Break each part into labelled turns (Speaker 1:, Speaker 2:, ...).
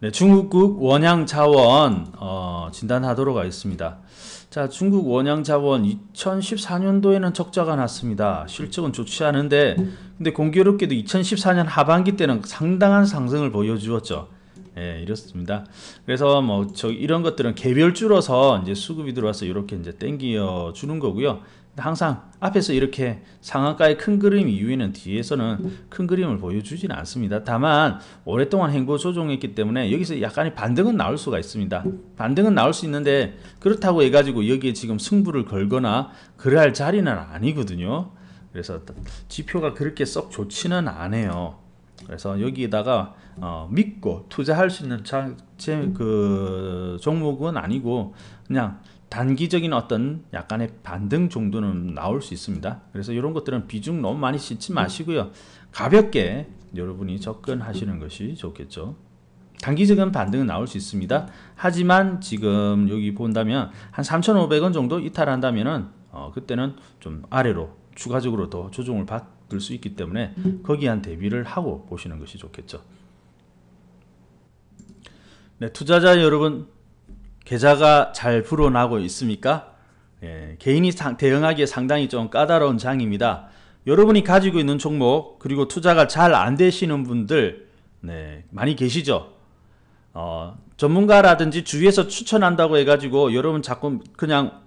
Speaker 1: 네, 중국국 원양 자원 어, 진단하도록 하겠습니다. 자, 중국 원양 자원 2014년도에는 적자가 났습니다. 실적은 좋지 않은데 근데 공교롭게도 2014년 하반기 때는 상당한 상승을 보여주었죠. 예, 이렇습니다. 그래서 뭐 저 이런 것들은 개별 줄어서 이제 수급이 들어와서 이렇게 이제 땡겨 주는 거고요. 항상 앞에서 이렇게 상한가의 큰 그림 이후에는 뒤에서는 큰 그림을 보여주지는 않습니다. 다만 오랫동안 행보 조정했기 때문에 여기서 약간의 반등은 나올 수가 있습니다. 반등은 나올 수 있는데 그렇다고 해가지고 여기에 지금 승부를 걸거나 그래야 할 자리는 아니거든요. 그래서 지표가 그렇게 썩 좋지는 않아요. 그래서 여기에다가 어, 믿고 투자할 수 있는 자, 제, 그 종목은 아니고 그냥 단기적인 어떤 약간의 반등 정도는 나올 수 있습니다. 그래서 이런 것들은 비중 너무 많이 싣지 마시고요. 가볍게 여러분이 접근하시는 것이 좋겠죠. 단기적인 반등은 나올 수 있습니다. 하지만 지금 여기 본다면 한 3,500원 정도 이탈한다면은 어, 그때는 좀 아래로 추가적으로 더 조정을 받을 수 있기 때문에 거기에 한 대비를 하고 보시는 것이 좋겠죠. 네, 투자자 여러분 계좌가 잘 불어나고 있습니까? 예, 개인이 상, 대응하기에 상당히 좀 까다로운 장입니다. 여러분이 가지고 있는 종목 그리고 투자가 잘 안 되시는 분들 네, 많이 계시죠? 어, 전문가라든지 주위에서 추천한다고 해가지고 여러분 자꾸 그냥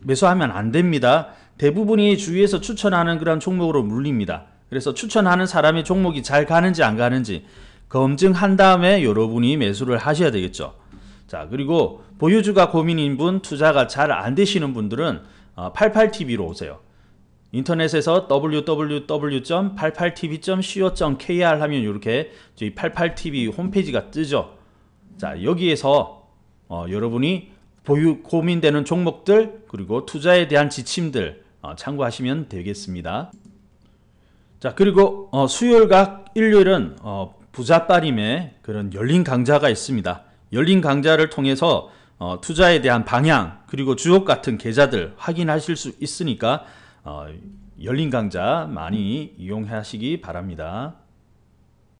Speaker 1: 매수하면 안 됩니다. 대부분이 주위에서 추천하는 그런 종목으로 물립니다. 그래서 추천하는 사람의 종목이 잘 가는지 안 가는지 검증한 다음에 여러분이 매수를 하셔야 되겠죠. 자, 그리고 보유주가 고민인 분, 투자가 잘 안 되시는 분들은 88TV로 어, 오세요. 인터넷에서 www.88tv.co.kr 하면 이렇게 저희 88TV 홈페이지가 뜨죠. 자, 여기에서 어, 여러분이 보유 고민되는 종목들 그리고 투자에 대한 지침들 어, 참고하시면 되겠습니다. 자, 그리고 어, 수요일과 일요일은 어, 부자빠림의 그런 열린 강좌가 있습니다. 열린 강좌를 통해서 어, 투자에 대한 방향 그리고 주옥 같은 계좌들 확인하실 수 있으니까 어, 열린 강좌 많이 이용하시기 바랍니다.